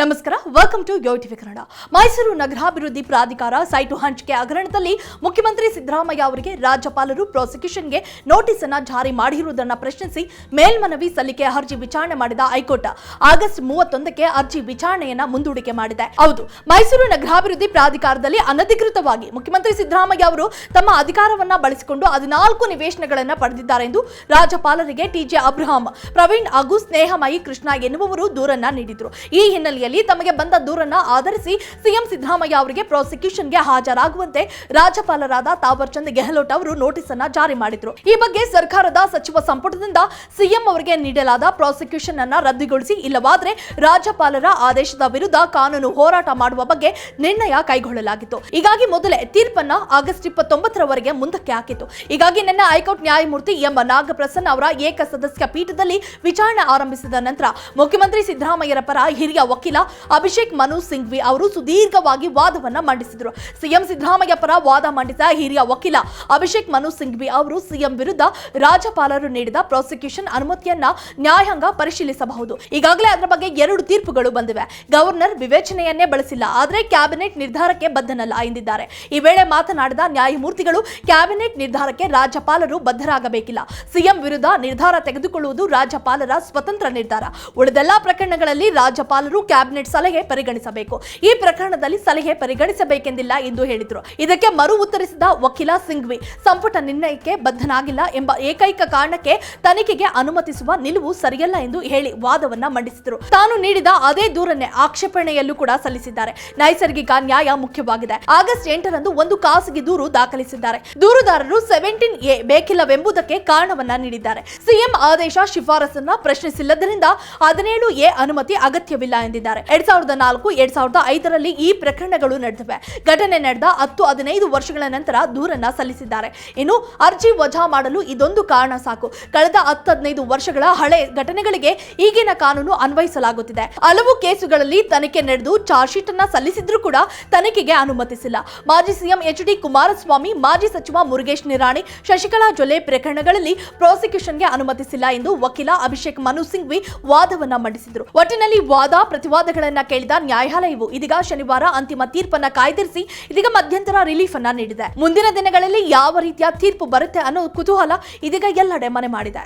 ನಮಸ್ಕಾರ welcome to TV Kannada Mysuru ನಗರಾಭಿವೃದ್ಧಿ ಪ್ರಾಧಿಕಾರ ಸೈಟು ಹಂಚಿಕೆ ಹಗರಣದಲ್ಲಿ ಮುಖ್ಯಮಂತ್ರಿ ಸಿದ್ದರಾಮಯ್ಯ ಅವರಿಗೆ ರಾಜ್ಯಪಾಲರು ಪ್ರಾಸಿಕ್ಯೂಷನ್ಗೆ ನೋಟಿಸ್ ಅನ್ನು ಜಾರಿ ಮಾಡಿರುವುದನ್ನು ಪ್ರಶ್ನಿಸಿ ಮೇಲ್ಮನವಿ ಸಲ್ಲಿಕೆ ಅರ್ಜಿ ವಿಚಾರಣೆ ಮಾಡಿದ ಹೈಕೋರ್ಟ್. ಆಗಸ್ಟ್ ಮೂವತ್ತೊಂದಕ್ಕೆ ಅರ್ಜಿ ವಿಚಾರಣೆಯನ್ನ ಮುಂದೂಡಿಕೆ ಮಾಡಿದೆ. ಹೌದು, ಮೈಸೂರು ನಗರಾಭಿವೃದ್ಧಿ ಪ್ರಾಧಿಕಾರದಲ್ಲಿ ಅನಧಿಕೃತವಾಗಿ ಮುಖ್ಯಮಂತ್ರಿ ಸಿದ್ದರಾಮಯ್ಯ ಅವರು ತಮ್ಮ ಅಧಿಕಾರವನ್ನ ಬಳಸಿಕೊಂಡು ಹದಿನಾಲ್ಕು ನಿವೇಶನಗಳನ್ನು ಪಡೆದಿದ್ದಾರೆ ಎಂದು ರಾಜ್ಯಪಾಲರಿಗೆ ಟಿಜೆ ಅಬ್ರಹಾಂ, ಪ್ರವೀಣ್ ಹಾಗೂ ಸ್ನೇಹಮಯಿ ಕೃಷ್ಣ ಎನ್ನುವವರು ದೂರನ್ನ ನೀಡಿದರು. ಈ ಹಿನ್ನೆಲೆಯಲ್ಲಿ ತಮಗೆ ಬಂದ ದೂರನ್ನ ಆಧರಿಸಿ ಸಿಎಂ ಸಿದ್ದರಾಮಯ್ಯ ಅವರಿಗೆ ಪ್ರಾಸಿಕ್ಯೂಷನ್ಗೆ ಹಾಜರಾಗುವಂತೆ ರಾಜ್ಯಪಾಲರಾದ ತಾವರ್ ಚಂದ್ ಗೆಹ್ಲೋಟ್ ಅವರು ನೋಟಿಸ್ ಅನ್ನ ಜಾರಿ ಮಾಡಿದ್ರು. ಈ ಬಗ್ಗೆ ಸರ್ಕಾರದ ಸಚಿವ ಸಂಪುಟದಿಂದ ಸಿಎಂ ಅವರಿಗೆ ನೀಡಲಾದ ಪ್ರಾಸಿಕ್ಯೂಷನ್ ಅನ್ನ ರದ್ದುಗೊಳಿಸಿ ಇಲ್ಲವಾದ್ರೆ ರಾಜ್ಯಪಾಲರ ಆದೇಶದ ವಿರುದ್ಧ ಕಾನೂನು ಹೋರಾಟ ಮಾಡುವ ಬಗ್ಗೆ ನಿರ್ಣಯ ಕೈಗೊಳ್ಳಲಾಗಿತ್ತು. ಹೀಗಾಗಿ ಮೊದಲೇ ತೀರ್ಪನ್ನ ಆಗಸ್ಟ್ ಇಪ್ಪತ್ತೊಂಬತ್ತರವರೆಗೆ ಮುಂದಕ್ಕೆ ಹಾಕಿತ್ತು. ಹೀಗಾಗಿ ನಿನ್ನೆ ಹೈಕೋರ್ಟ್ ನ್ಯಾಯಮೂರ್ತಿ ಎಂ ನಾಗಪ್ರಸನ್ನ ಅವರ ಏಕ ಸದಸ್ಯ ಪೀಠದಲ್ಲಿ ವಿಚಾರಣೆ ಆರಂಭಿಸಿದ ನಂತರ ಮುಖ್ಯಮಂತ್ರಿ ಸಿದ್ದರಾಮಯ್ಯರ ಪರ ಹಿರಿಯ ವಕೀಲ ಅಭಿಷೇಕ್ ಮನು ಸಿಂಘ್ವಿ ಅವರು ಸುದೀರ್ಘವಾಗಿ ವಾದವನ್ನ ಮಂಡಿಸಿದರು. ಸಿಎಂ ಸಿದ್ದರಾಮಯ್ಯ ಪರ ವಾದ ಮಂಡಿಸಿದ ಹಿರಿಯ ವಕೀಲ ಅಭಿಷೇಕ್ ಮನು ಸಿಂಘ್ವಿ ಅವರು ಸಿಎಂ ವಿರುದ್ಧ ರಾಜ್ಯಪಾಲರು ನೀಡಿದ ಪ್ರಾಸಿಕ್ಯೂಷನ್ ಅನುಮತಿಯನ್ನ ನ್ಯಾಯಾಂಗ ಪರಿಶೀಲಿಸಬಹುದು. ಈಗಾಗಲೇ ಅದರ ಬಗ್ಗೆ ಎರಡು ತೀರ್ಪುಗಳು ಬಂದಿವೆ. ಗವರ್ನರ್ ವಿವೇಚನೆಯನ್ನೇ ಬಳಸಿಲ್ಲ. ಆದರೆ ಕ್ಯಾಬಿನೆಟ್ ನಿರ್ಧಾರಕ್ಕೆ ಬದ್ಧನಲ್ಲ ಎಂದಿದ್ದಾರೆ. ಈ ವೇಳೆ ಮಾತನಾಡಿದ ನ್ಯಾಯಮೂರ್ತಿಗಳು, ಕ್ಯಾಬಿನೆಟ್ ನಿರ್ಧಾರಕ್ಕೆ ರಾಜ್ಯಪಾಲರು ಬದ್ಧರಾಗಬೇಕಿಲ್ಲ. ಸಿಎಂ ವಿರುದ್ಧ ನಿರ್ಧಾರ ತೆಗೆದುಕೊಳ್ಳುವುದು ರಾಜ್ಯಪಾಲರ ಸ್ವತಂತ್ರ ನಿರ್ಧಾರ. ಉಳಿದೆಲ್ಲ ಪ್ರಕರಣಗಳಲ್ಲಿ ರಾಜ್ಯಪಾಲರು ಕ್ಯಾಬಿನೆಟ್ ಸಲಹೆ ಪರಿಗಣಿಸಬೇಕು. ಈ ಪ್ರಕರಣದಲ್ಲಿ ಸಲಹೆ ಪರಿಗಣಿಸಬೇಕೆಂದಿಲ್ಲ ಎಂದು ಹೇಳಿದರು. ಇದಕ್ಕೆ ಮರು ಉತ್ತರಿಸಿದ ವಕೀಲ ಸಿಂಘ್ವಿ, ಸಂಪುಟ ನಿರ್ಣಯಕ್ಕೆ ಬದ್ಧನಾಗಿಲ್ಲ ಎಂಬ ಏಕೈಕ ಕಾರಣಕ್ಕೆ ತನಿಖೆಗೆ ಅನುಮತಿಸುವ ನಿಲುವು ಸರಿಯಲ್ಲ ಎಂದು ಹೇಳಿ ವಾದವನ್ನ ಮಂಡಿಸಿದರು. ತಾನು ನೀಡಿದ ಅದೇ ದೂರನ್ನೇ ಆಕ್ಷೇಪಣೆಯಲ್ಲೂ ಕೂಡ ಸಲ್ಲಿಸಿದ್ದಾರೆ. ನೈಸರ್ಗಿಕ ನ್ಯಾಯ ಮುಖ್ಯವಾಗಿದೆ. ಆಗಸ್ಟ್ ಎಂಟರಂದು ಒಂದು ಖಾಸಗಿ ದೂರು ದಾಖಲಿಸಿದ್ದಾರೆ. ದೂರುದಾರರು ಸೆವೆಂಟೀನ್ ಎ ಬೇಕಿಲ್ಲವೆಂಬುದಕ್ಕೆ ಕಾರಣವನ್ನ ನೀಡಿದ್ದಾರೆ. ಸಿಎಂ ಆದೇಶ ಶಿಫಾರಸನ್ನ ಪ್ರಶ್ನಿಸಿಲ್ಲದರಿಂದ ಹದಿನೇಳು ಎ ಅನುಮತಿ ಅಗತ್ಯವಿಲ್ಲ ಎಂದಿದ್ದಾರೆ. ಎರಡ್ ಸಾವಿರದ ನಾಲ್ಕು, ಎರಡ್ ಸಾವಿರದ ಐದರಲ್ಲಿ ಈ ಪ್ರಕರಣಗಳು ನಡೆದಿವೆ. ಘಟನೆ ನಡೆದ ಹತ್ತು, ಹದಿನೈದು ವರ್ಷಗಳ ನಂತರ ದೂರನ್ನ ಸಲ್ಲಿಸಿದ್ದಾರೆ. ಇನ್ನು ಅರ್ಜಿ ವಜಾ ಮಾಡಲು ಇದೊಂದು ಕಾರಣ ಸಾಕು. ಕಳೆದ ಹತ್ತು, ಹದಿನೈದು ವರ್ಷಗಳ ಹಳೆ ಘಟನೆಗಳಿಗೆ ಈಗಿನ ಕಾನೂನು ಅನ್ವಯಿಸಲಾಗುತ್ತಿದೆ. ಹಲವು ಕೇಸುಗಳಲ್ಲಿ ತನಿಖೆ ನಡೆದು ಚಾರ್ಜ್ ಶೀಟ್ ಅನ್ನ ಸಲ್ಲಿಸಿದ್ರೂ ಕೂಡ ತನಿಖೆಗೆ ಅನುಮತಿಸಿಲ್ಲ. ಮಾಜಿ ಸಿಎಂ ಎಚ್ ಡಿ ಕುಮಾರಸ್ವಾಮಿ, ಮಾಜಿ ಸಚಿವ ಮುರುಗೇಶ್ ನಿರಾಣಿ, ಶಶಿಕಲಾ ಜೊಲೆ ಪ್ರಕರಣಗಳಲ್ಲಿ ಪ್ರಾಸಿಕ್ಯೂಷನ್ಗೆ ಅನುಮತಿಸಿಲ್ಲ ಎಂದು ವಕೀಲ ಅಭಿಷೇಕ್ ಮನು ಸಿಂಘ್ವಿ ವಾದವನ್ನ ಮಂಡಿಸಿದ್ರು. ಒಟ್ಟಿನಲ್ಲಿ ವಾದ ಪ್ರತಿವಾದಗಳನ್ನ ಕೇಳಿದ ನ್ಯಾಯಾಲಯವು ಇದೀಗ ಶನಿವಾರ ಅಂತಿಮ ತೀರ್ಪನ್ನ ಕಾಯ್ದಿರಿಸಿ ಇದೀಗ ಮಧ್ಯಂತರ ರಿಲೀಫ್ ಅನ್ನ ನೀಡಿದೆ. ಮುಂದಿನ ದಿನಗಳಲ್ಲಿ ಯಾವ ರೀತಿಯ ತೀರ್ಪು ಬರುತ್ತೆ ಅನ್ನೋ ಕುತೂಹಲ ಇದೀಗ ಎಲ್ಲೆಡೆ ಮನೆ ಮಾಡಿದೆ.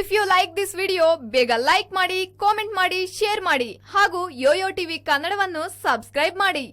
If you like this video ಬೇಗ ಲೈಕ್ ಮಾಡಿ ಕಾಮೆಂಟ್ ಮಾಡಿ ಶೇರ್ ಮಾಡಿ ಹಾಗೂ ಯೋಯೋ ಟಿವಿ ಕನ್ನಡವನ್ನು ಸಬ್ಸ್ಕ್ರೈಬ್ ಮಾಡಿ.